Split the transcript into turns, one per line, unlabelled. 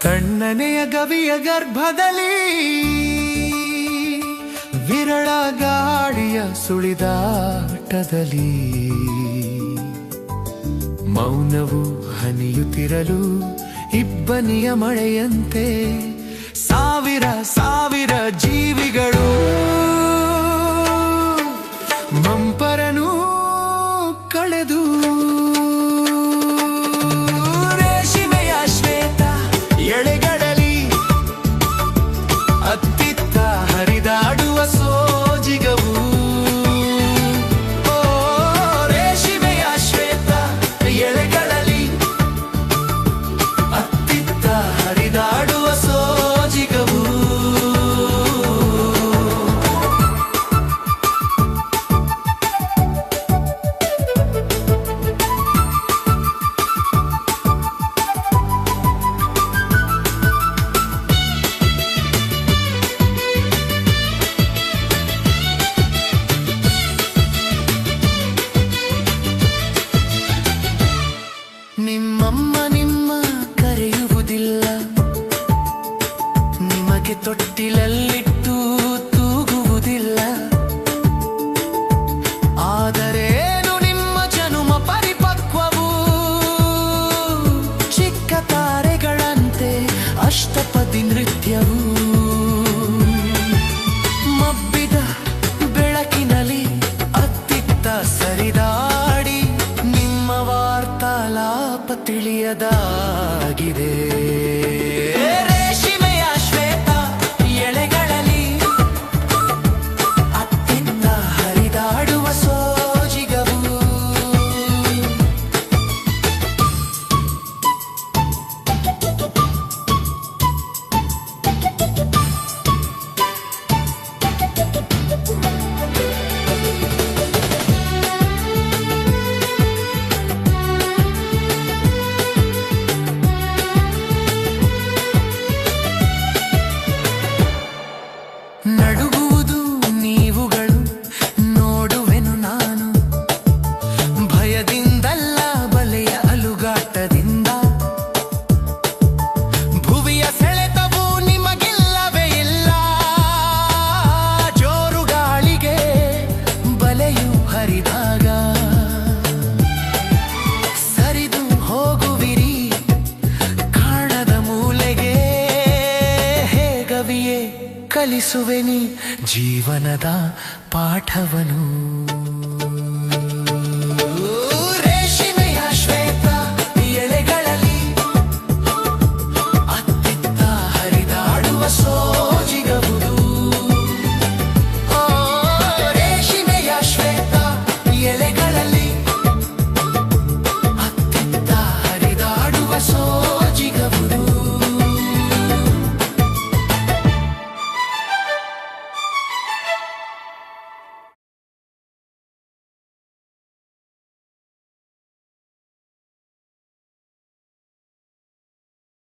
ತಣ್ಣನೆಯ ಗವಿಯ ಗರ್ಭದಲ್ಲಿ ವಿರಳ ಗಾಡಿಯ ಸುಳಿದಾಟದಲ್ಲಿ ಮೌನವು ಹನಿಯುತ್ತಿರಲು ಇಬ್ಬನಿಯ ಮಳೆಯಂತೆ ಸಾವಿರ ಸಾವಿರ ಜೀವಿಗಳು ಅಷ್ಟಪದಿ ನೃತ್ಯವು ಮಬ್ಬಿದ ಬೆಳಕಿನಲ್ಲಿ ಅತ್ತಿತ್ತ ಸರಿದಾಡಿ ನಿಮ್ಮ ವಾರ್ತಾಲಾಪ ತಿಳಿಯದಾಗಿದೆ. ಕಲಿಸುವೆನಿ ಜೀವನದ ಪಾಠವನು.